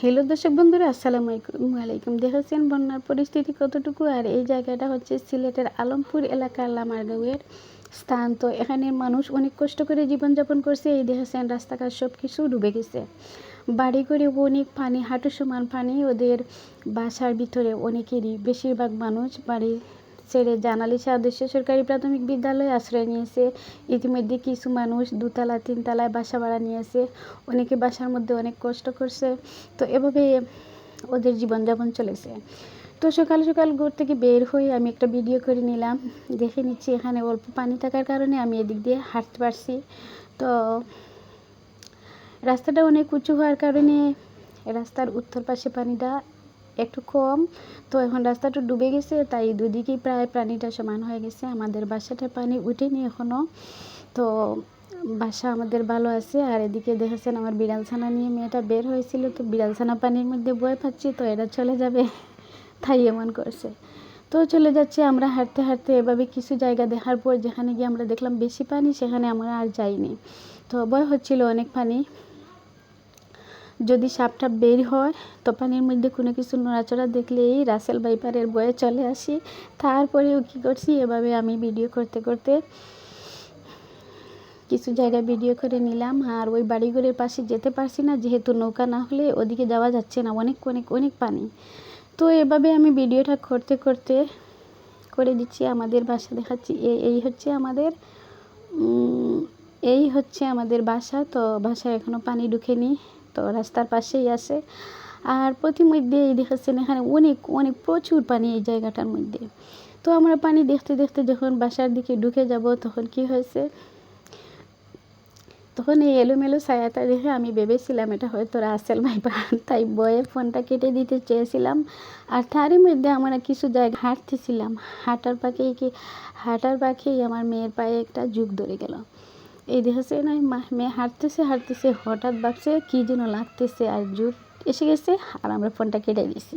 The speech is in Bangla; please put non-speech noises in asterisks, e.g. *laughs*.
হ্যালো দর্শক বন্ধুরা, আসসালামু আলাইকুম। আলাইকুম দেখেছেন বন্যার পরিস্থিতি কতটুকু? আর এই জায়গাটা হচ্ছে সিলেটের আলমপুর এলাকার লামারগাঁওয়ের স্থান। তো এখানে মানুষ অনেক কষ্ট করে জীবনযাপন করছে। এই দেখেছেন রাস্তাঘাট সব কিছু ডুবে গেছে। বাড়ি করে অনেক পানি, হাঁটু সমান পানি। ওদের বাসার ভিতরে অনেকেরই বেশিরভাগ মানুষ বাড়ি ছেড়ে জানালি সাদস্য সরকারি প্রাথমিক বিদ্যালয়ে আশ্রয় নিয়েছে। ইতিমধ্যে কিছু মানুষ দুতলা, তিনতলায় বাসা ভাড়া নিয়েছে। অনেকে বাসার মধ্যে অনেক কষ্ট করছে। তো এভাবে ওদের জীবনযাপন চলেছে। তো সকাল সকাল ঘর থেকে বের হয়ে আমি একটা ভিডিও করে নিলাম। দেখে নিচ্ছি এখানে অল্প পানি থাকার কারণে আমি এদিক দিয়ে হাঁটতে পারছি। তো রাস্তাটা অনেক উঁচু হওয়ার কারণে রাস্তার উত্তর পাশে পানিটা একটু কম। তো এখন রাস্তাটা ডুবে গেছে, তাই দুদিকেই প্রায় পানিটা সমান হয়ে গেছে। আমাদের বাসাটা পানি উঠেনি এখনও তো বাসা আমাদের ভালো আছে। আর এদিকে দেখেছেন আমার বিড়াল ছানা নিয়ে মেয়েটা বের হয়েছিল। তো বিড়াল ছানা পানির মধ্যে বয়ে পাচ্ছি, তো এরা চলে যাবে *laughs* তাই এমন করছে। তো চলে যাচ্ছি, আমরা হাঁটতে হাঁটতে এভাবে কিছু জায়গা দেখার পর যেখানে গিয়ে আমরা দেখলাম বেশি পানি, সেখানে আমরা আর যাইনি। তো ভয় হচ্ছিল অনেক পানি। যদি সাপটা বের হয়, তো পানির মধ্যে কোনো কিছু নড়াচড়া এই রাসেল বাইপারের বয়ে চলে আসি। তারপরেও কী করছি, এভাবে আমি ভিডিও করতে করতে কিছু জায়গায় ভিডিও করে নিলাম। আর ওই বাড়িঘরের পাশে যেতে পারছি না, যেহেতু নৌকা না হলে ওদিকে যাওয়া যাচ্ছে না। অনেক অনেক অনেক পানি। তো এভাবে আমি ভিডিওটা করতে করতে করে দিচ্ছি আমাদের বাসা দেখাচ্ছি। এই হচ্ছে আমাদের এই হচ্ছে আমাদের বাসা। তো বাসায় এখনও পানি ঢুকেনি। তো রাস্তার পাশেই আছে। আর প্রতিমধ্যে দেখেছেন এখানে অনেক অনেক প্রচুর পানি এই জায়গাটার মধ্যে। তো আমরা পানি দেখতে দেখতে যখন বাসার দিকে ঢুকে যাব তখন কি হয়েছে? তখন এই এলোমেলো ছায়াটা দেখে আমি ভেবেছিলাম, এটা হয়তো রাসেল ভাইবা তাই বয়ে ফোনটা কেটে দিতে চেয়েছিলাম। আর তারই মধ্যে আমরা কিছু জায়গা হাঁটতেছিলাম। হাঁটার পাখেই কি, হাঁটার পাখেই আমার মেয়ের পায়ে একটা যুগ ধরে গেল। এই দেখেছে না মেয়ে হাঁটতেছে হাঁটতেছে, হঠাৎ ভাবছে কী যেন লাগতেছে আর জুট এসে গেছে আর আমরা ফোনটা কেটে দিছি।